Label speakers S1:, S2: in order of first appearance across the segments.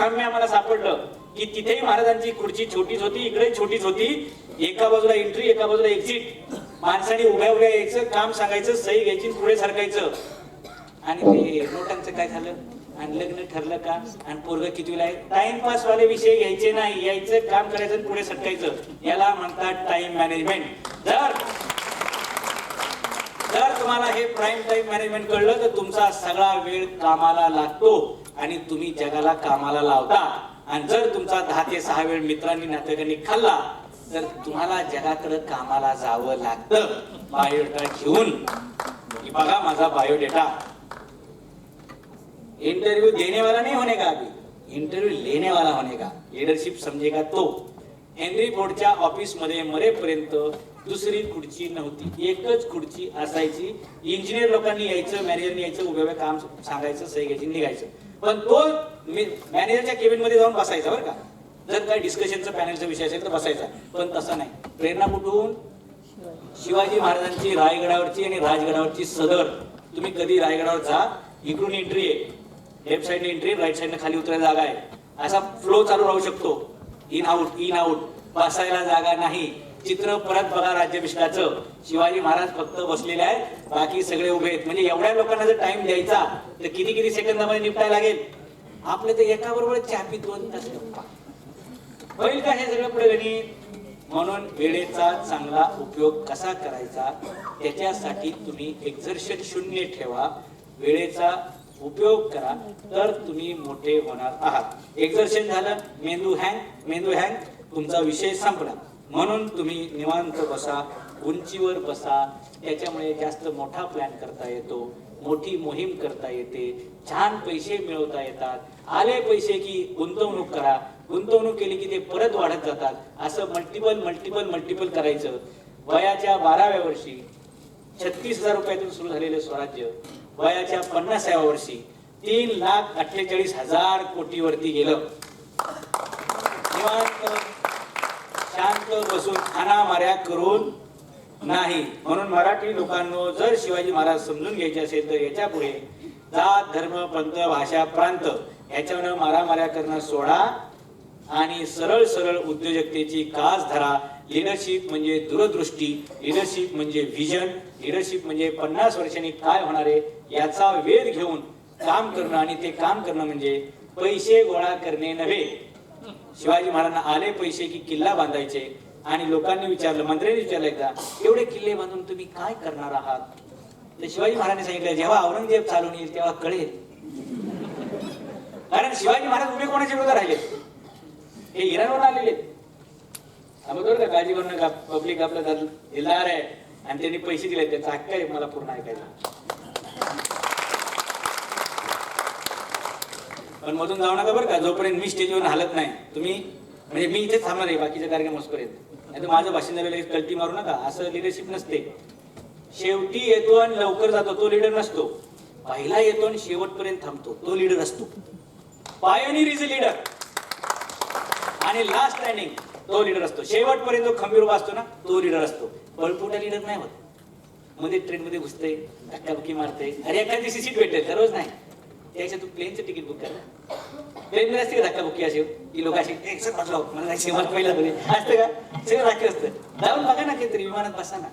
S1: साम्य आम्हाला सापडलं की तिथेही महाराजांची खुर्ची छोटीच होती इकडे छोटीच होती. एका बाजूला एंट्री एका बाजूला एक्झिट माणसाने उभ्या उभ्या यायचं काम सांगायचं सही घ्यायची पुढे सरकायचं. आणि ते नोटांचं काय झालं? आणि लग्न ठरलं का? आणि पोरग कितवीला आहे? टाइमपास वाले विषय घ्यायचे नाही. यायचं काम करायचं आणि पुढे सरकायचं. याला म्हणतात टाइम मॅनेजमेंट जर जर तुम्हाला हे प्राईम टाइम मॅनेजमेंट कळलं तर तुमचा सगळा वेळ कामाला लागतो. आणि तुम्ही जगाला कामाला लावता. आणि जर तुमचा दहा ते सहा वेळ मित्रांनी नातेवाईकांनी खाल्ला तर तुम्हाला जगाकडे कामाला जावं लागतं. बायोडेटा घेऊन. बघा माझा बायोडेटा. इंटरव्यू देने वाला नाही होने का अभी इंटरव्यू लेने वाला होने का लीडरशिप समजेगा तो? हेनरी फोर्डच्या ऑफिसमध्ये मरेपर्यंत दुसरी खुर्ची नव्हती. एकच खुर्ची असायची. इंजिनियर लोकांनी यायचं मॅनेजरनी यायचं उभ्या उभ्या काम सांगायचं सही घ्यायची निघायचं. पण तो मॅनेजरच्या केबिनमध्ये जाऊन बसायचा बरं का. जर काही डिस्कशनचा पॅनलचा विषय असेल तर बसायचा. पण तसं नाही. प्रेरणा कुठून? शिवाजी महाराजांची रायगडावरची आणि राजगडावरची सदर. तुम्ही कधी रायगडावर जा इकडून एंट्री आहे लेफ्ट साईडने एंट्री राईट साईडने खाली उतरायला जागा आहे. असा फ्लो चालू राहू शकतो. इन आउट इन आउट बसायला जागा नाही. चित्र परत बघा राज्याभिषेकाचं शिवाजी महाराज फक्त बसलेले आहेत. बाकी सगळे उभे आहेत. म्हणजे एवढ्या लोकांना जर टाइम द्यायचा तर किती किती सेकंदामध्ये निपटायला लागेल? आपले तर एका बरोबर चापी दोन तास होईल का हे सगळं पुढे गणित? म्हणून वेळेचा चांगला उपयोग कसा करायचा? त्याच्यासाठी तुम्ही एक्झर्शन शून्य ठेवा. वेळेचा उपयोग करा. तर तुम्ही मोठे होणार आहात. एक्झर्शन झालं. मेंदू हँग मेंदू हँग तुमचा विषय संपला. म्हणून तुम्ही निवांत बसा उंचीवर बसा. त्याच्यामुळे जास्त मोठा प्लॅन करता येतो मोठी मोहीम करता येते. छान पैसे मिळवता येतात. आले पैसे की गुंतवणूक करा. गुंतवणूक केली की ते परत वाढत जातात. असं मल्टिपल मल्टिपल मल्टिपल करायचं. वयाच्या बाराव्या वर्षी छत्तीस हजार रुपयातून सुरू झालेलं स्वराज्य वयाच्या पन्नासाव्या वर्षी तीन लाख अठ्ठेचाळीस हजार कोटीवरती गेलं. निवांत शांत बसून खानामाऱ्या करून नाही. म्हणून मराठी लोकांनो जर शिवाजी महाराज समजून घ्यायचे असेल तर याच्यापुढे जात धर्म पंथ भाषा प्रांत याच्यावर मारामाऱ्या करणं सोडा आणि सरळ सरळ उद्योजकतेची कास धरा. लिडरशिप म्हणजे दूरदृष्टी लिडरशिप म्हणजे व्हिजन लिडरशिप म्हणजे पन्नास वर्षांनी काय होणार आहे याचा वेध घेऊन काम करणं आणि ते काम करणं म्हणजे पैसे गोळा करणे नव्हे. शिवाजी महाराजांना आले पैसे की किल्ला बांधायचे आणि लोकांनी विचारलं मंत्र्यांनी विचारलं एकदा एवढे किल्ले बांधून तुम्ही काय करणार आहात? तर शिवाजी महाराजांनी सांगितलं जेव्हा औरंगजेब चालून येईल तेव्हा कळेल. कारण शिवाजी महाराज उभे कोणाच्या विरोधात राहिले? हे इराणवर आलेले. आम्ही बरोबर का काळजी करू नका पब्लिक आपलं दिलदार आहे आणि त्यांनी पैसे दिले त्याचा हक्क आहे मला पूर्ण ऐकायला पण मधून जाऊ नका बरं का जोपर्यंत मी स्टेजवर हलत नाही. तुम्ही म्हणजे मी इथेच थांबणार आहे बाकीचे कार्यक्रम होसपर्यंत नाही तर माझं भाषण झालेलं कल्टी मारू नका असं लिडरशिप नसते. शेवटी येतो आणि लवकर जातो तो लीडर नसतो. पहिला येतो आणि शेवटपर्यंत थांबतो तो लीडर असतो. पायोनियर इज अ लीडर आणि लास्ट स्टँडिंग तो लीडर असतो. शेवटपर्यंत जो खंबीर उभा असतो ना तो लीडर असतो. पळपुटा लीडर नाही होत. मध्ये ट्रेन मध्ये घुसते धक्काबुक्की मारते अरे एखादी दिवशी सीट भेटेल दररोज नाही. त्याच्या तू प्लेनचं तिकीट बुक कर. प्लेन मध्ये असते का बुकी अशी? ही लोक अशी "ए, मला जायचं मला पहिला तरी असतं का? सगळं धक्के असतं. जाऊन बघा ना काहीतरी विमानात बसा ना.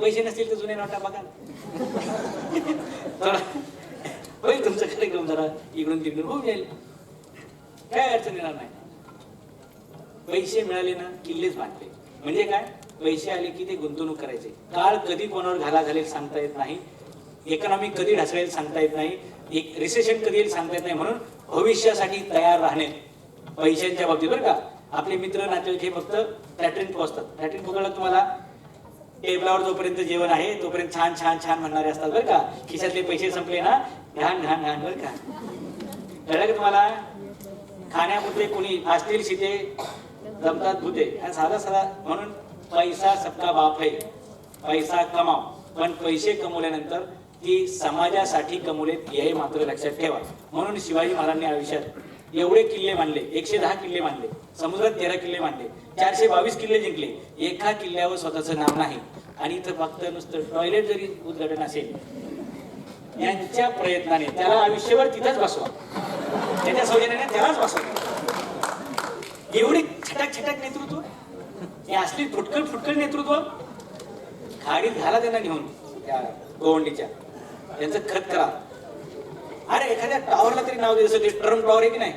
S1: पैसे नसतील तर जुने नोटा बघा ना. थोडा होईल तुमचा कार्यक्रम जरा इकडून तिकडून होऊन जाईल. काय अडचण येणार नाही. पैसे मिळाले ना किल्लेच बांधले. म्हणजे काय? पैसे आले की ते गुंतवणूक करायचे. काळ कधी कोणावर घाला घालेल सांगता येत नाही. इकॉनॉमी कधी ढासळेल सांगता येत नाही. एक रिसेशन कधी येईल सांगता येत नाही म्हणून भविष्यासाठी तयार राहणे. पैशांच्या बाबतीत बरं का. आपले मित्र नातेवाईक हे फक्त लॅटरीन पोहोचतात लॅटरीन पोहोचला तुम्हाला टेबलावर जोपर्यंत जेवण आहे तोपर्यंत छान छान छान म्हणणारे असतात बरं का. खिशातले पैसे संपले ना घाण घाण घाण बरं का. कळलं का तुम्हाला? खाण्यापुरते कोणी असतील शिते जमतात भूते. हा साधा साधा म्हणून पैसा सबका बाप आहे पैसा कमाव. पण पैसे कमवल्यानंतर ती समाजासाठी कमवलेत हे मात्र लक्षात ठेवा. म्हणून शिवाजी महाराजांनी आयुष्यात एवढे किल्ले मानले एकशे दहा किल्ले मानले समुद्रात तेरा किल्ले मानले चारशे बावीस किल्ले जिंकले. एका किल्ल्यावर स्वतःचं नाव नाही. आणि इथं फक्त नुसतं टॉयलेट जरी उद्घाटन असेल यांच्या प्रयत्नाने त्याला आयुष्यभर तिथंच बसवा. त्याच्या सौजन्याने त्यालाच बसवा. एवढी छटाक छटाक नेतृत्व? हे असली फुटकळ फुटकळ नेतृत्व? खाडीत घाला त्यांना घेऊन त्या गोवंडीच्या. यांचं खत करा. अरे एखाद्या टॉवरला तरी नाव द्यायचं ते ट्रम्प टॉवर आहे की नाही?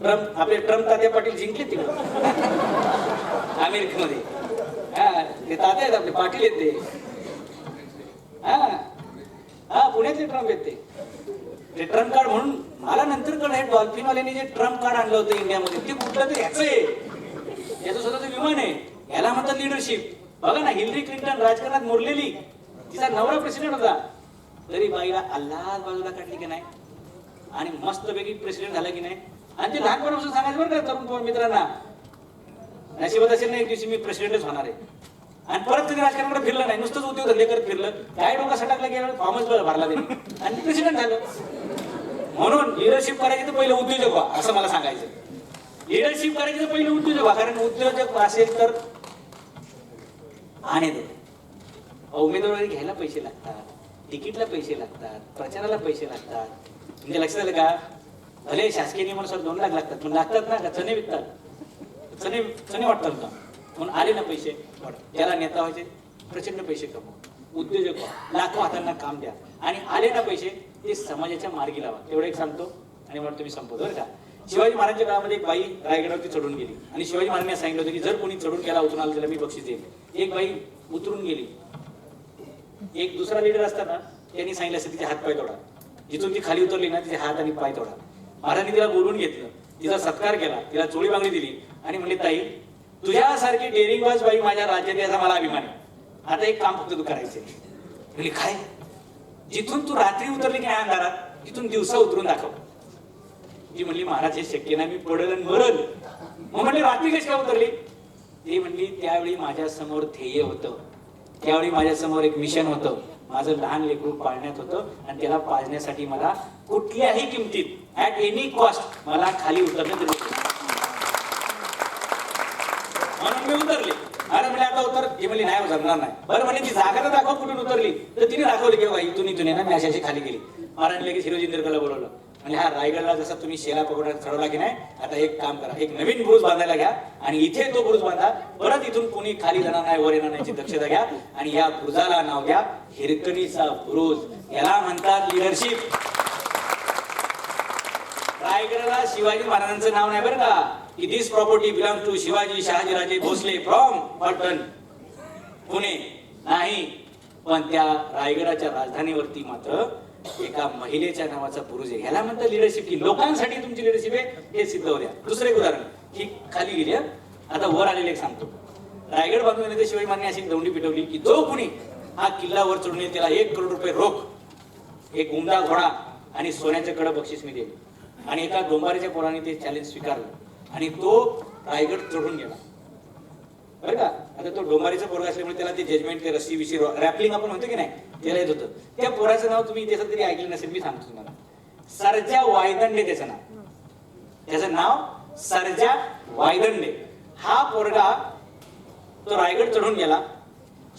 S1: ट्रम्प आपले ट्रम्प तात्या पाटील जिंकले तिकडे. अमेरिकेमध्ये. हा ते तात्या आहेत आपले पाटील येते हा हा पुण्यातले ट्रम्प येते ते. ट्रम्प कार्ड म्हणून मला नंतर कळलं हे डॉल्फिन वाल्याने जे ट्रम्प कार्ड आणलं होतं इंडियामध्ये ते कुठलं तर याचं आहे. याचं स्वतःचं विमान आहे. याला म्हणतात लिडरशिप बघा ना हिलरी क्लिंटन राजकारणात मोडलेली तिचा नवरा प्रेसिडेंट होता. तरी बाईला अल्लाद बाजूला काढली की नाही? आणि मस्तपैकी प्रेसिडेंट झाला की नाही? आणि ते लहानपणापासून सांगायचं बरं का तरुण मित्रांना. नशिबात असेल ना एक दिवशी मी प्रेसिडेंटच होणार आहे. आणि परत कधी राजकारणाकडे फिरलं नाही. नुसतंच उद्योग धंदे करत फिरलं. काय डोका सटाकला गेला फॉर्मच भरला त्यांनी आणि प्रेसिडेंट झालं. म्हणून लिडरशिप करायची तर पहिलं उद्योजक व्हा असं मला सांगायचं लिडरशिप करायची तर पहिलं उद्योजक व्हा कारण उद्योजक असेल तर आणि उमेदवारी घ्यायला पैसे लागतात तिकीटला पैसे लागतात प्रचाराला पैसे लागतात. म्हणजे लक्षात आलं का? भले शासकीय नियमानुसार दोन लाख लागतात पण लागतात ना का चणे विकतात? चणे चणे वाटतात ना. म्हणून आले ना पैसे त्याला नेता व्हायचे प्रचंड पैसे कमव. उद्योजक व्हा. लाखो हातांना काम द्या. आणि आले ना पैसे ते समाजाच्या मार्गी लावा. तेवढं एक सांगतो आणि म्हणून तुम्ही संपवतो बरं का? शिवाजी महाराजांच्या काळामध्ये एक बाई रायगडावरती चढून गेली. आणि शिवाजी महाराजांनी सांगितलं होतं की जर कोणी चढून गेला उतरून आला त्याला मी बक्षीस देईल एक बाई उतरून गेली. एक दुसरा लीडर असताना त्यांनी सांगितलं असं तिचे हात पाय तोडा. जिथून ती खाली उतरली ना तिचे हात आणि पाय तोडा. महाराजांनी तिला बोलवून घेतलं. तिचा सत्कार केला. तिला चोळी बांगडी दिली आणि म्हणले ताई तुझ्यासारखी डेअरिंगबाज बाई माझ्या राज्यात याचा मला अभिमान आहे. आता एक काम फक्त तू करायचंय. म्हणजे काय? जिथून तू रात्री उतरली की नाही अंधारात? तिथून दिवसा उतरून दाखव. ती म्हणली महाराज हे शक्य नाही. मी पडल आणि मरल. मग म्हणले रात्री कशी काय उतरली? ती म्हणली त्यावेळी माझ्यासमोर ध्येय होतं. त्यावेळी माझ्यासमोर एक मिशन होतं. माझं लहान लेकरू पाळण्यात होतं आणि त्याला पाळण्यासाठी मला कुठल्याही किमतीत ऍट एनी कॉस्ट मला खाली उतरण्यात म्हणून मी उतरले. अरे म्हणजे आता उतर. ती म्हणली नाही हो, जमणार नाही. बरं म्हणजे ती जागा तर दाखव कुठून उतरली. तर तिने दाखवली की बाई तुम्ही तुने ना मी अशी खाली गेली. महाराज लगेच हिरो जिंदरकरला बोलवलं. म्हणजे हा रायगडला जसा तुम्ही शेला पकडा चढवला की नाही आता एक काम करा एक नवीन बुरुज बांधायला घ्या आणि इथे तो बुरुज बांधा. परत इथून कोणी खाली जाणार नाही वर येणार नाही दक्षता घ्या आणि या बुरुजाला नाव द्या हिरकणीचा बुरुज. याला म्हणतात लिडरशिप रायगडला शिवाजी महाराजांचं नाव नाही बरं का? की this property belong to Shivaji Shahajiraje Bhosale from Patan Pune. नाही. पण त्या रायगडाच्या राजधानीवरती मात्र एका महिलेच्या नावाचा पुरुष आहे. ह्याला म्हणतात लिडरशिप की लोकांसाठी तुमची लिडरशिप आहे हे सिद्ध होऊ दुसरं एक उदाहरण. ही खाली गेली आता वर आलेले एक सांगतो. रायगड बांधून येते शिवाजी महाराजांनी अशी एक दौंडी पिटवली की जो कुणी हा किल्ला वर चढून येईल त्याला एक करोड रुपये रोख एक उमदा घोडा आणि सोन्याचं कडं बक्षीस मी देईल. आणि एका डोंबारीच्या पोराने ते चॅलेंज स्वीकारलं. आणि तो रायगड चढून गेला. बरं का? आता तो डोंबारीचा पोरगा असल्यामुळे त्याला ते जजमेंट ते रस्सी विशी रॅपलिंग आपण म्हणतो की नाही त्याला येत होतं. त्या पोराचं नाव तुम्ही त्याचं तरी ऐकलं नसेल मी सांगतो तुम्हाला. सरजा वायदंडे त्याचं नाव. त्याचं नाव सरजा वायदंडे. हा पोरगा तो रायगड चढून गेला.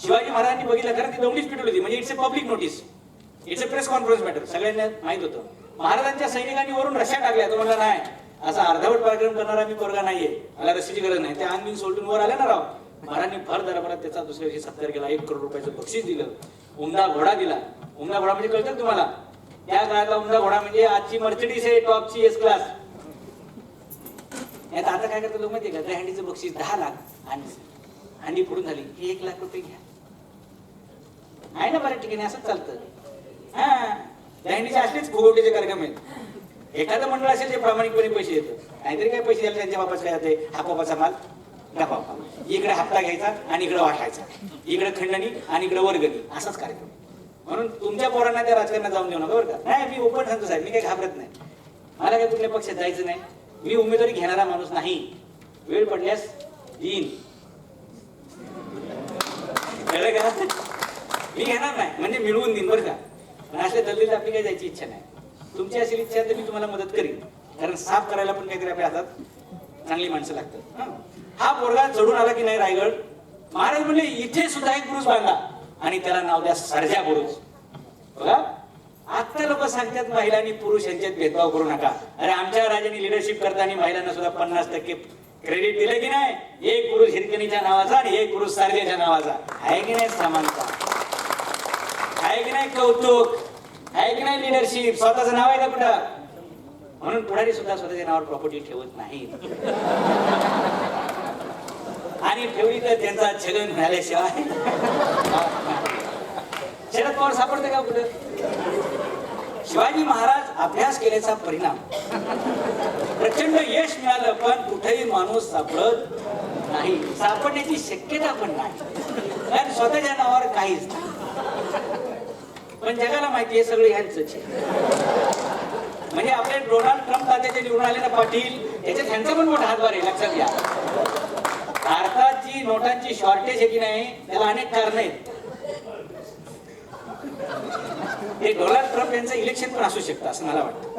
S1: शिवाजी महाराजांनी बघितलं कारण ती दौंडीच पिटवली होती. म्हणजे it's a public notice it's a press conference matter सगळ्यांना माहीत होतं. महाराजांच्या सैनिकांनी वरून रश्या टाकल्या. तो म्हणला नाही असा अर्धवट पराक्रम करणारा मी पोरगा नाहीये. मला रस्सीची गरज नाही. त्या अंगीन सोडून वर आले ना राव. महाराजांनी भर दरबारात त्याचा दुसऱ्या दिवशी सत्कार केला. एक करोड रुपयाचं बक्षीस दिलं. उमदा घोडा दिला. उमदा घोडा म्हणजे कळतं तुम्हाला? त्या काळातला उमदा घोडा म्हणजे आजची मर्चडीस आहे टॉपची एस क्लास यात आता काय करतात लोक माहितीये का? त्या बक्षीस दहा लाख आणि हंडी फोडून झाली. की एक लाख रुपये घ्या. आहे ना बऱ्याच ठिकाणी असंच चालतं. हा. दहंडीचे असलेच फुगवटीचे कार्यक्रम आहेत. एखादं मंडळ असेल जे प्रामाणिकपणे पैसे देतं. नाहीतरी काय पैसे द्यायला त्यांच्या बापाचं काय जाते? हा बापाचा माल गपा इकडे हप्ता घ्यायचा आणि इकडे वाटायचा. इकडे खंडणी आणि इकडे वर्गणी. असाच कार्यक्रम. म्हणून तुमच्या पोरांना त्या राजकारणात जाऊन देऊ नका बरं का. नाही मी ओपन सांगतो साहेब. मी काही घाबरत नाही. मला काही कुठल्या पक्षात जायचं नाही. मी उमेदवारी घेणारा माणूस नाही. वेळ पडल्यास येईन. कळलं का? मी घेणार नाही. म्हणजे मिळवून देईन बरं का. पण असल्या दलित आपली काही जायची इच्छा नाही. तुमची असेल इच्छा तर मी तुम्हाला मदत करीन. कारण साफ करायला पण काहीतरी आपल्या हातात चांगली माणसं लागतात. हा. पोरगा चढून आला की नाही रायगड? महाराज म्हणले इथे सुद्धा एक बुरुज बांधा. आणि त्याला नाव द्या सरजा बुरुज. बघा आता लोक सांगतात महिला आणि पुरुष यांच्यात भेदभाव करू नका. अरे आमच्या राजाने लिडरशिप करताना महिलांना सुद्धा पन्नास टक्के क्रेडिट दिलं की नाही? एक पुरुष हिरकणीच्या नावाचा आणि एक पुरुष सारख्याच्या नावाचा. आहे की नाही समानता? आहे की नाही कौतुक? आहे की नाही लिडरशिप स्वतःचं नाव आहे ना कुठं? म्हणून पुढारी सुद्धा स्वतःच्या नावावर प्रॉपर्टी ठेवत नाही आणि ठेवली तर त्यांचा छगन मिळाल्याशिवाय शरद पवार सापडते का कुठं? शिवाजी महाराज अभ्यास केल्याचा परिणाम. प्रचंड यश मिळालं पण कुठेही माणूस सापडत नाही. सापडण्याची शक्यता पण नाही. कारण स्वतःच्या नावावर काहीच नाही. पण जगाला माहिती आहे सगळं ह्यांचंच म्हणजे आपले डोनाल्ड ट्रम्प तात्याचे निवडून आले ना पाटील त्याच्यात ह्यांचा पण मोठा हातभार आहे लक्षात घ्या. भारतात जी नोटांची शॉर्टेज आहे की नाही त्याला अनेक कारण आहेत. हे डोनाल्ड ट्रम्प यांचं इलेक्शन पण असू शकतं असं मला वाटतं.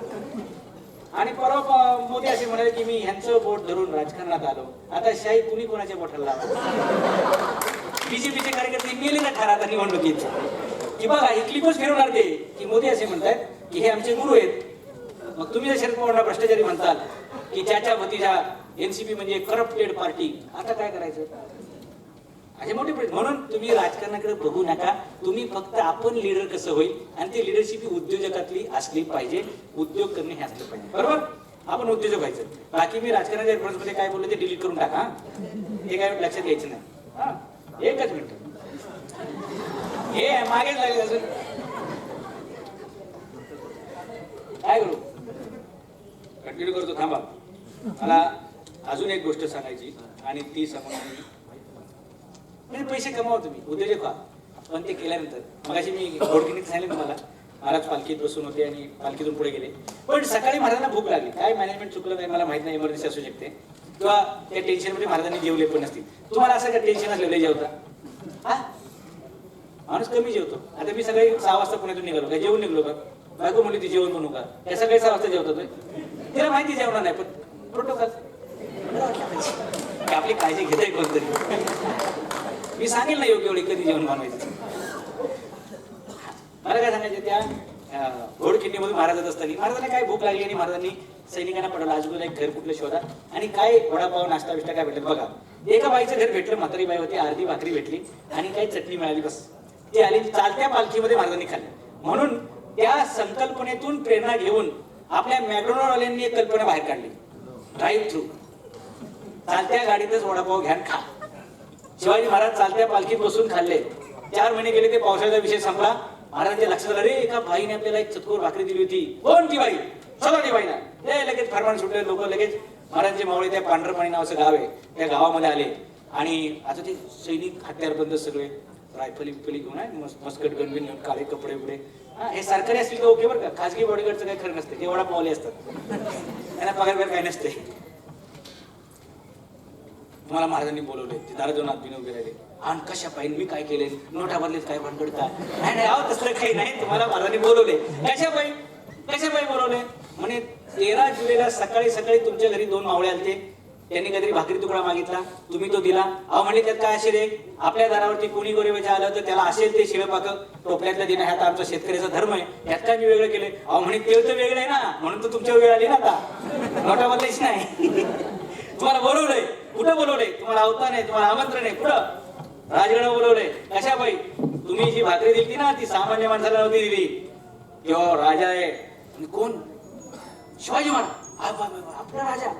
S1: आणि परवा मोदी असे म्हणाले की मी ह्यांचं बोट धरून राजकारणात आलो. आता शाही कुणी कोणाच्या बोटाला लावा बीजेपीचे कार्यकर्ते मेले ना ठरा आता निवडणुकीत. की बघा ही क्लिपच फिरवणार ते की मोदी असे म्हणतात की हे आमचे गुरु आहेत. मग तुम्ही जर शरद पवारला भ्रष्टाचारी म्हणताल की ज्याच्या भतीजा एनसीपी म्हणजे करप्टेड पार्टी आता काय करायचं? असे मोठे प्रश्न म्हणून तुम्ही राजकारणाकडे बघू नका. तुम्ही फक्त आपण लीडर कसं होईल आणि ती लिडरशिप ही उद्योजकातली असली पाहिजे. उद्योग करणे हे असलं पाहिजे. बरोबर? आपण उद्योजक व्हायचं. बाकी मी राजकारणाच्या रेफरन्समध्ये काय बोललो ते डिलीट करून टाका हा? हे काय लक्षात घ्यायचं नाही. हा. एकच मिनिट. मागेच लागले अजून. काय करू? कंटिन्यू करतो थांबा. मला अजून एक गोष्ट सांगायची आणि ती सांगून म्हणजे पैसे कमावा तुम्ही उद्योजक व्हा. पण ते केल्यानंतर. मगाशी मी घोडकिनीत सांगितलं तुम्हाला महाराज पालखीत बसून होते आणि पालखीतून पुढे गेले. पण सकाळी महाराजांना भूक लागली. काय मॅनेजमेंट चुकलं नाही मला माहीत नाही इमर्जन्सी असू शकते. किंवा त्या टेन्शनमध्ये महाराजांनी जेवले पण नसतील. तुम्हाला असं काय टेन्शन असलं? जेवता. हा? माणूस कमी जेवतो. आता मी सकाळी सहा वाजता पुण्यातून निघालो. काय जेवून निघलो का? बायको म्हणली ती जेवण बनवू का? त्या सकाळी सहा वाजता जेवतो तिला माहिती जेवणार नाही पण प्रोटोकॉल आपली काळजी घेत आहे कोणतरी. मी सांगेल ना योग्य वेळी कधी जेवण बनवायचं. मला काय सांगायचं त्या घोडखिंडीमधून महाराजात असताना. महाराजांना काय भूक लागली आणि महाराजांनी सैनिकांना पडलं आजूबाजूला एक घर कुठलं शोधा. आणि काय वडापाव नाश्ता बिष्टा काय भेटलं? बघा. एका बाईचं घर भेटलं म्हातारी बाई होती अर्धी भाकरी भेटली आणि काही चटणी मिळाली बस. ती आली चालत्या पालखीमध्ये महाराजांनी खाल्ली म्हणून त्या संकल्पनेतून प्रेरणा घेऊन आपल्या मॅकडोनॉलवाल्यांनी एक कल्पना बाहेर काढली. ड्राईव्ह थ्रू चालत्या गाडीतच वडापाव घ्या खा. शिवाजी महाराज चालत्या पालखीत बसून खाल्ले. चार महिने गेले ते पावसाळ्याचा विषय संपला. महाराजांच्या लक्षात आलं, अरे एका बाईने आपल्याला एक चतकोर भाकरी दिली होती. कोण ती बाई? चला ती बाईना ते लगेच फरमान सुटले लोक लगेच. महाराजांचे मावळे त्या पांढरपाणी नावाचं गाव आहे त्या गावामध्ये आले. आणि आता ते सैनिक हत्यारबंद सगळे. रायफली बिफली घेऊन आहे मस्कट गणबिन घेऊन काळे कपडे वगैरे हा हे सरकारी असतील तर ओके बरं का. खाजगी बॉडीगार्डचं काही खरं नसते. एवढा पावले असतात. त्यांना पगार वगैरे काही नसते. तुम्हाला महाराजांनी बोलवले ते दारा दोन आदमी उभे राहिले. आणि कशा पाहिजे? मी काय केले नोटा बदलेत काय भानगड काय नाही नाही अहो तसलं काही नाही. तुम्हाला महाराजांनी बोलवले. कशा पाहिजे? कशा पाहिजे बोलवले? म्हणे तेरा जुलैला सकाळी सकाळी तुमच्या घरी दोन मावळे आलते. त्यांनी काहीतरी भाकरी तुकडा मागितला. तुम्ही तो दिला. अहो म्हणजे त्यात काय असेल रे आपल्या दारावरती कोणी गोरेबाच्या आलं तर त्याला असेल ते शिळपाक. टोपल्यातलं देणं ह्या तर आमचा शेतकऱ्याचा धर्म आहे. त्यात काय मी वेगळं केलं अहो म्हणे तेल तर वेगळं आहे ना. म्हणून तर तुमच्या वेळ आली ना आता. मोठा बदलायच नाही. तुम्हाला बोलवलंय. कुठं बोलवलंय? तुम्हाला आवता नाही तुम्हाला आमंत्रण आहे कुठं? राजगड बोलवलंय. कशा बाई? तुम्ही जी भाकरी दिली ना ती सामान्य माणसाला नव्हती दिली. किंवा राजा आहे. कोण? शिवाजी महाराज. आपला राजा.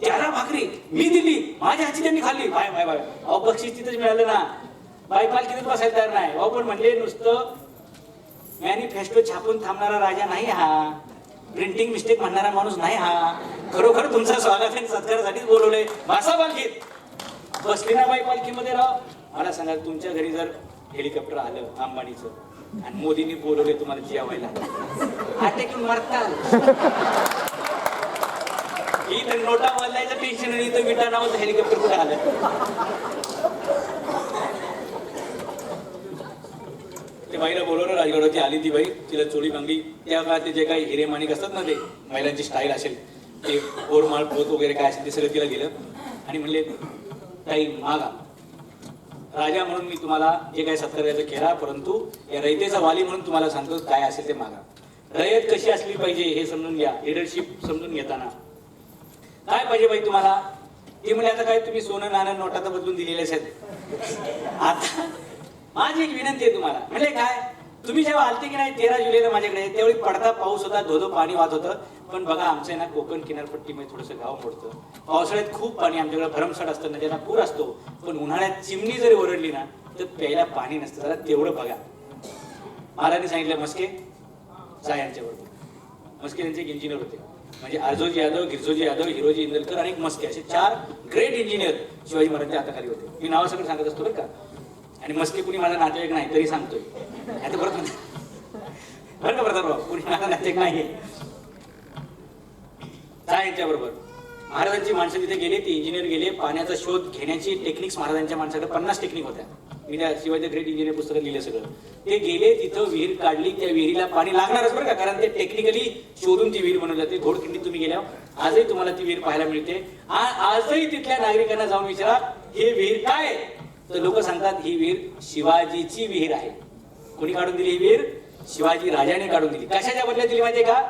S1: त्याला भाकरी. मी दिली. माझ्या हाची त्यांनी खाल्ली. Bye bye bye. अहो बक्षीस तिथंच मिळालं ना. बाय पालखीतच किती बसायला तयार नाही. अहो पण म्हणले नुसतं मॅनिफेस्टो छापून थांबणारा राजा नाही हा. प्रिंटिंग मिस्टेक म्हणणारा माणूस नाही हा. खरोखर तुमचा स्वागत आणि सत्कारासाठीच बोलवलंय. भाषा पालखीत बसली ना बाई पालखीमध्ये राव. मला सांगा तुमच्या घरी जर हेलिकॉप्टर आलं अंबानीचं आणि मोदींनी बोलवले तुम्हाला जेवायला. अटॅक मरताल. इथं नोटा बदलायचं टेन्शन आणि इथं विटा नावाचं हेलिकॉप्टर कुठे आलं? ते बाईला बोलवलं राजगडाची आली ती बाई तिला चोळी बांगली त्या काळातले जे काही हिरे माणिक असतात ना ते महिलांची स्टाईल असेल ते बोरमाळ पोत वगैरे काय असेल ते सगळं तिला दिलं. आणि म्हणले काही मागा. राजा म्हणून मी तुम्हाला जे काही सत्कार्याचं केला परंतु या रयतेचा वाली म्हणून तुम्हाला सांगतो काय असेल ते मागा. रयत कशी असली पाहिजे हे समजून घ्या. लिडरशिप समजून घेताना. काय पाहिजे बाई तुम्हाला? ते म्हणजे आता काय तुम्ही सोनं नाणं नोटा तर बदलून दिलेलेच आहेत. आता माझी एक विनंती आहे तुम्हाला. म्हणजे काय? तुम्ही जेव्हा आलते की नाही तेरा जुलैला माझ्याकडे त्यावेळी पडता पाऊस होता धोधो पाणी वाहत होतं. पण बघा आमचं आहे ना कोकण किनारपट्टीमध्ये थोडंसं गाव पडतं. पावसाळ्यात खूप पाणी आमच्याकडे भरमसाठ असतं नद्याला पूर असतो. पण उन्हाळ्यात चिमणी जरी ओरडली ना तर प्यायला पाणी नसतं. जरा तेवढं बघा. महाराजांनी सांगितलं मस्के जा यांच्याबरोबर. मस्के त्यांचे एक इंजिनियर होते. म्हणजे आजोजी यादव गिरजोजी यादव हिरोजी इंदलकर आणि एक मस्के असे चार ग्रेट इंजिनियर शिवाजी महाराजांच्या हाताखाली होते. मी नाव सगळं सांगत असतो बरं का? आणि मस्के कुणी माझा नातेवाईक नाही तरी सांगतोय. आता परत बरं का प्रतापराव? कुणी माझा नातेवाईक नाही काय यांच्याबरोबर. महाराजांची माणसं तिथे गेले ती इंजिनियर गेले पाण्याचा शोध घेण्याची टेक्निक्स महाराजांच्या माणसाकडे पन्नास टेक्निक होत्या. मी त्या शिवाजी ग्रेट इंजिनियर पुस्तकं लिहिलं सगळं. ते गेले तिथं विहीर काढली त्या विहिरीला पाणी लागणारच बरं का कारण ते टेक्निकली शोधून ती विहीर बनवली जाते. घोडखिंडीत तुम्ही गेल्यावर आजही तुम्हाला ती विहीर पाहायला मिळते. आजही तिथल्या नागरिकांना जाऊन विचारा हे विहीर काय तर लोक सांगतात ही विहीर शिवाजीची विहीर आहे. कोणी काढून दिली ही विहीर? शिवाजी राजाने काढून दिली. कशाच्या बदल्यात दिली माहितीये का?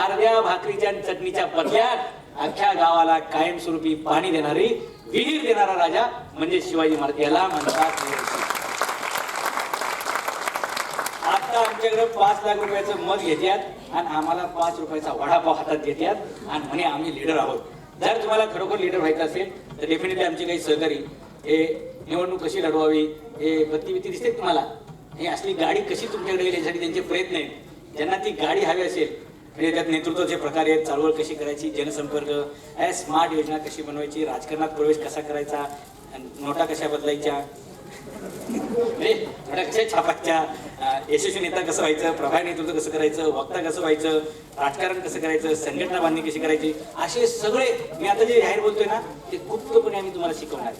S1: अर्ध्या भाकरीच्या चटणीच्या बदल्यात अख्ख्या गावाला कायमस्वरूपी पाणी देणारी विहीर देणारा राजा म्हणजे शिवाजी महाराज. याला म्हणतात आता आमच्याकडे पाच लाख रुपयाचं मत घेतात आणि आम्हाला पाच रुपयाचा वडापाव हातात घेतात आणि म्हणे आम्ही लिडर आहोत. जर तुम्हाला खरोखर लिडर व्हायचं असेल तर डेफिनेटली आमचे काही सहकारी हे निवडणूक कशी लढवावी हे बत्ती बित्ती दिसते तुम्हाला? हे असली गाडी कशी तुमच्याकडे येईल यासाठी त्यांचे प्रयत्न आहेत. ज्यांना ती गाडी हवी असेल म्हणजे त्यात नेतृत्वाचे प्रकार आहेत चळवळ कशी करायची जनसंपर्क स्मार्ट योजना कशी बनवायची राजकारणात प्रवेश कसा करायचा नोटा कशा बदलायच्या? म्हणजे नोटा कशा छापायच्या यशस्वी नेता कसं व्हायचं प्रभावी नेतृत्व कसं करायचं वक्ता कसं व्हायचं राजकारण कसं करायचं संघटना बांधणी कशी करायची असे सगळे मी आता जे जाहीर बोलतोय ना ते गुप्तपणे आम्ही तुम्हाला शिकवणार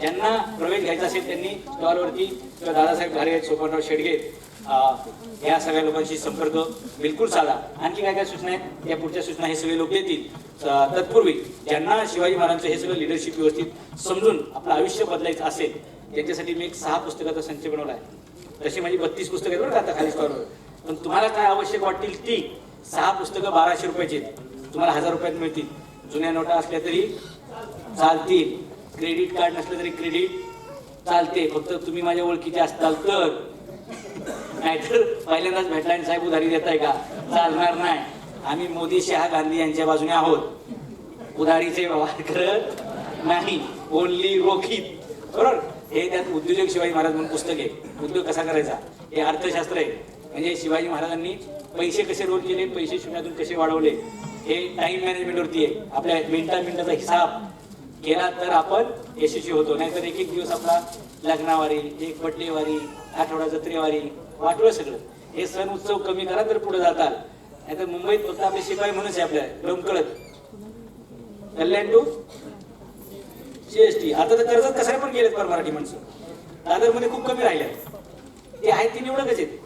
S1: ज्यांना प्रवेश घ्यायचा असेल त्यांनी स्टॉलवरती किंवा दादासाहेब घारे सोपानराव शेडगे या सगळ्या लोकांशी संपर्क बिलकुल साधा. आणखी काय काय सूचना आहेत? या पुढच्या सूचना हे सगळे लोक देतील. तत्पूर्वी ज्यांना शिवाजी महाराजांचं हे सगळं लिडरशिप व्यवस्थित समजून आपलं आयुष्य बदलायचं असेल त्यांच्यासाठी मी एक सहा पुस्तकाचा संच बनवला आहे. तशी माझी बत्तीस पुस्तकं आहेत बरं का आता खाली स्टॉलवर. पण तुम्हाला काय आवश्यक वाटतील ती सहा पुस्तकं बाराशे रुपयाची आहेत. तुम्हाला हजार रुपयात मिळतील. जुन्या नोटा असल्या तरी चालतील. क्रेडिट कार्ड नसलं तरी क्रेडिट चालते. फक्त तुम्ही माझ्या ओळखीचे असताल तर. नाहीतर पहिल्यांदाच भेटला आणि साहेब उधारी देताय का? चालणार नाही. आम्ही मोदी शहा गांधी यांच्या बाजूने आहोत. उधारीचे व्यवहार करत नाही. ओनली रोखीत. बरोबर? हे त्यात उद्योजक शिवाजी महाराज म्हणून पुस्तक आहे. उद्योग कसा करायचा? हे अर्थशास्त्र आहे. म्हणजे शिवाजी महाराजांनी पैसे कसे रोल केले? पैसे शून्यातून कसे वाढवले? हे टाइम मॅनेजमेंटवरती आहे. आपल्या मिनिटा मिनिटाचा हिसाब केला तर आपण यशस्वी होतो. नाहीतर एक एक दिवस आपला लग्नावारी एक बड्डेवारी आठवडा जत्रेवारी वाटलं सगळं. हे सण उत्सव कमी करा तर पुढे जातात नाही तर मुंबईत फक्त आपले शिपाई म्हणूनच आहे आपल्या. लोमकळत कल्याण टू? सीएसटी आता तर कर्जत कसाय पण गेलेत पर मराठी माणसं. दादरमध्ये खूप कमी राहिल्यात ते आहेत ती निवडकच आहेत.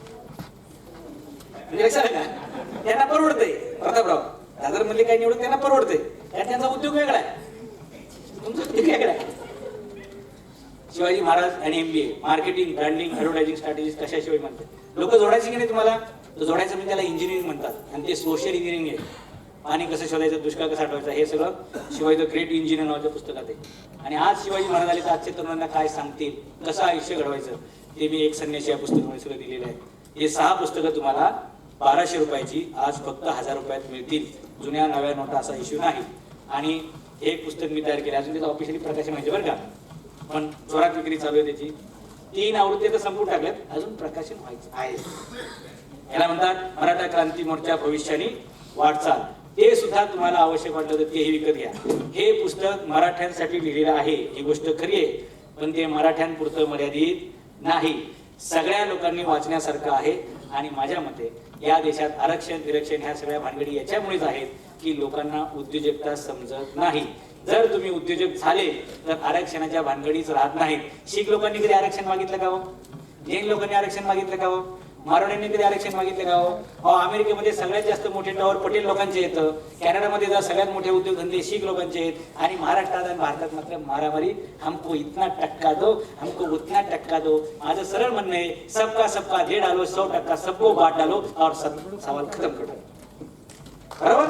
S1: म्हणजे लक्षात का त्यांना परवडतंय. प्रतापराव दादर मधले काही निवडत त्यांना परवडतंय. कारण त्यांचा उद्योग वेगळा आहे. तुमचा उद्योग वेगळा आहे. शिवाजी महाराज आणि MBA marketing branding advertising strategy कशाशिवाय म्हणतात? लोक जोडायचे की नाही तुम्हाला? तर जोडायचं म्हणजे त्याला इंजिनिअरिंग म्हणतात. आणि ते सोशल इंजिनिअरिंग आहे. पाणी कसं शोधायचं दुष्काळ कसा आठवायचा हे सगळं शिवाजी द ग्रेट इंजिनियर नावाच्या पुस्तकात आहे. आणि आज शिवाजी महाराज आले तर आजच्या तरुणांना काय सांगतील? कसं आयुष्य घडवायचं? ते मी एक संन्यासी या पुस्तकामध्ये सगळं दिलेलं आहे. हे सहा पुस्तकं तुम्हाला बाराशे रुपयाची आज फक्त हजार रुपयात मिळतील. जुन्या नव्या नोटा असा इश्यू नाही. आणि हे पुस्तक मी तयार केलं. अजून त्याचं ऑफिशियली प्रकाशन माहिती बरं का? पण जोरात विक्री चालू आहे त्याची. तीन आवृत्ती तर संपून टाकल्यात. अजून प्रकाशन व्हायचं आहे. याला म्हणतात मराठा क्रांती मोर्चा भविष्यानी वाटचाल. ते सुद्धा तुम्हाला आवश्यक वाटलं तर तेही विकत घ्या. हे पुस्तक मराठ्यांसाठी लिहिलेलं आहे. ही गोष्ट खरी आहे. पण ते मराठ्यांपुरतं मर्यादित नाही. सगळ्या लोकांनी वाचण्यासारखं आहे. आणि माझ्या मते या देशात आरक्षण विरक्षण ह्या सगळ्या भानगडी याच्यामुळेच आहेत की लोकांना उद्योजकता समजत नाही. जर तुम्ही उद्योजक झाले तर आरक्षणाच्या भानगडीच राहत नाहीत. शीख लोकांनी कधी आरक्षण मागितलं का हो? जैन लोकांनी आरक्षण मागितलं का हो? मारवाड्यांनी कधी आरक्षण मागितले का हो? अमेरिकेमध्ये सगळ्यात जास्त मोठे टॉवर पटेल लोकांचे येतं कॅनडामध्ये जर सगळ्यात मोठे उद्योगधंदे शीख लोकांचे आहेत. आणि महाराष्ट्रात आणि भारतात मात्र मारामारी हमको इतना टक्का दो हमको उतना टक्का दो. माझं सरळ म्हणणं आहे सबका सबका दे डालो सौ टक्का सबको बाट डालो. और सब सवाल खतम करो. बरोबर?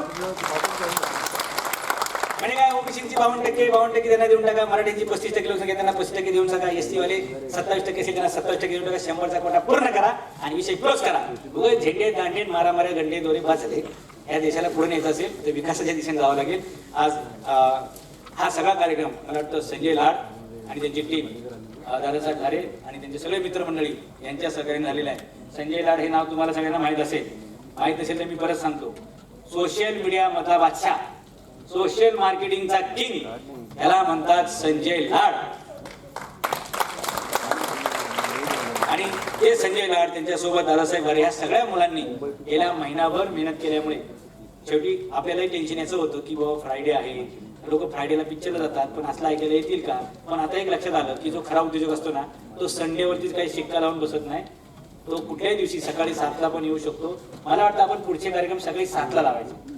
S1: म्हणजे काय ओबीसीची बावन्न टक्के बावन्न टक्के त्यांना देऊन टाका. मराठीची पस्तीस टक्के लोकसंख्या त्यांना पस्तीस टक्के देऊन टाका. एसटी वाले सत्तावीस टक्के असेल त्यांना सत्तावीस टक्के देऊन टाका. शंभरचा कोटा पूर्ण करा आणि विषय क्लोज करा. उगाच झेंडे दांडे मारामाऱ्या गंडे दोरे बाद झाले या देशाला पुढे न्यायचं असेल तर विकासाच्या दिशेने जावं लागेल. आज हा सगळा कार्यक्रम मला वाटतं संजय लाड आणि त्यांची टीम दादासाहेब ठारे आणि त्यांचे सगळे मित्रमंडळी यांच्या सहकार्याने झालेलं आहे. संजय लाड हे नाव तुम्हाला सगळ्यांना माहीत असेल. माहीत असेल तर मी परत सांगतो. सोशल मीडिया मधला बादशाह सोशल मार्केटिंगचा किंग. याला म्हणतात संजय लाड. आणि ते संजय लाड त्यांच्यासोबत दादासाहेब घरे ह्या सगळ्या मुलांनी गेल्या महिनाभर मेहनत केल्यामुळे शेवटी आपल्यालाही टेन्शन याचं होतं की बाबा फ्रायडे आहे. लोक फ्रायडेला पिक्चरला जातात पण असला ऐकायला येतील का? पण आता एक लक्षात आलं की जो खरा उद्योजक असतो ना तो संडेवरतीच काही शिक्का लावून बसत नाही. तो कुठल्याही दिवशी सकाळी सातला पण येऊ शकतो. मला वाटतं आपण पुढचे कार्यक्रम सकाळी सातला लावायचे.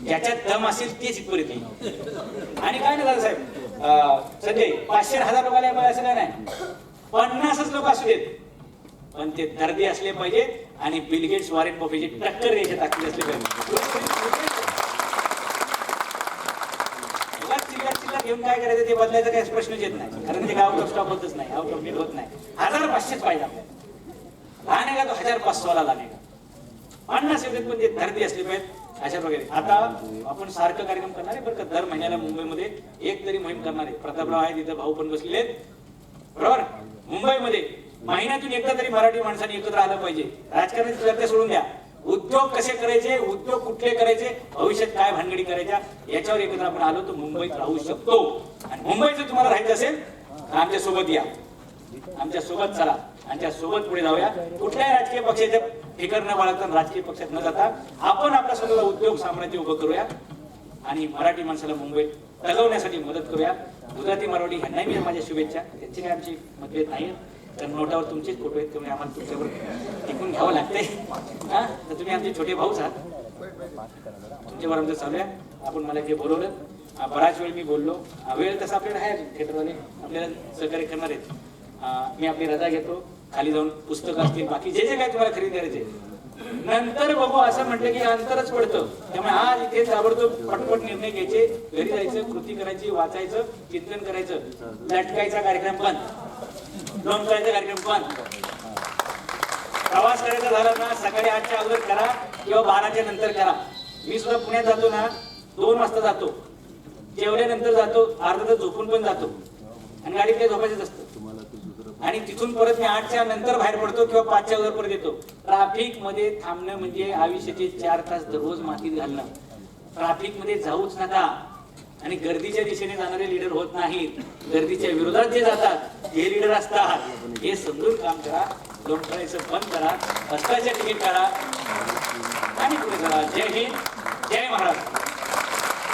S1: ज्याच्यात दम असेल तेच इथपर्यंत येईल आणि काय ना दादासाहेब साहेब संजय पाचशे हजार रुपयाला असं काय नाही. पन्नासच लोक असू देत. पण ते दर्दी असले पाहिजेत आणि बिलगेट्स वॉरेन बफेची टक्कर द्यायची ताकद असली पाहिजे चिल्लर घेऊन काय करायचं ते बदलायचं काही प्रश्नच येत नाही. कारण ते आउट ऑफ होतच नाही आउट ऑफ होत नाही. हजार पाचशेच पाहिजे आपल्याला. लहान आहे का तो हजार पाचशेवाला लहान पन्नास येतात पण ते धर्दी असली पाहिजे अशा प्रकारे. आता आपण सारखं कार्यक्रम करणार आहे बरं का? दर महिन्याला मुंबईमध्ये एक तरी मोहीम करणार आहे. प्रतापराव आहे तिथं भाऊ पण बसलेले आहेत. बरोबर? मुंबईमध्ये महिन्यातून एकदा तरी मराठी माणसाने एकत्र आलं पाहिजे. राजकारणाची चर्चा सोडून द्या. उद्योग कसे करायचे उद्योग कुठले करायचे भविष्यात काय भानगडी करायच्या याच्यावर एकत्र आपण आलो तर मुंबईत राहू शकतो. आणि मुंबईचं जर तुम्हाला राहायचं असेल तर आमच्यासोबत या. आमच्यासोबत चला. आमच्यासोबत पुढे जाऊया. कुठल्याही राजकीय पक्षाच्या फिकर न बाळगता राजकीय पक्षात न जाता आपण आपला स्वतःला उद्योग साम्राज्य उभं करूया आणि मराठी माणसाला मुंबईत तगवण्यासाठी मदत करूया. गुजराती मराठी ह्यांनाही मी माझ्या शुभेच्छा. त्यांची काही आमची मतभेद नाही तर नोटावर तुमचेच फोटो आहेत त्यामुळे आम्हाला तुमच्यावर टिकून घ्यावं लागते हा? तर तुम्ही आमचे छोटे भाऊच आहात. तुमच्यावर आमचं चालू आहे. आपण मला जे बोलवलं बराच वेळ मी बोललो. वेळ तसा आपल्याला आहे थिएटरवाले आपल्याला सहकार्य करणार आहेत. मी आपली रजा घेतो. खाली जाऊन पुस्तकं असतील बाकी जे जे काय तुम्हाला खरेदी करायचे. नंतर बघू असं म्हटलं की अंतरच पडतं. त्यामुळे आज इथे ताबडतोब पटपट निर्णय घ्यायचे. घरी जायचं कृती करायची वाचायचं चिंतन करायचं. लटकायचा कार्यक्रम बंद. करायचा कार्यक्रम बंद. प्रवास करायचा झाला ना सकाळी आठच्या अगोदर करा किंवा बाराच्या नंतर करा. मी सुद्धा पुण्यात जातो ना दोन वाजता जातो. जेवल्यानंतर जातो अर्धा तास झोपून पण जातो. आणि गाडीत काही झोपायचंच असतं. आणि तिथून परत मी आठच्या नंतर बाहेर पडतो किंवा पाचच्या वर परत येतो. ट्राफिकमध्ये थांबणं म्हणजे आयुष्याचे चार तास दररोज मातीत घालणं. ट्राफिकमध्ये जाऊच नका. आणि गर्दीच्या दिशेने जाणारे लीडर होत नाहीत. गर्दीच्या विरोधात जे जातात हे लीडर असतात. हे समजून काम करा. लोक करायचं बंद करा. हस्ताच्या तिकीट काढा. आणि पुढे करा. जय हिंद. जय महाराष्ट्र.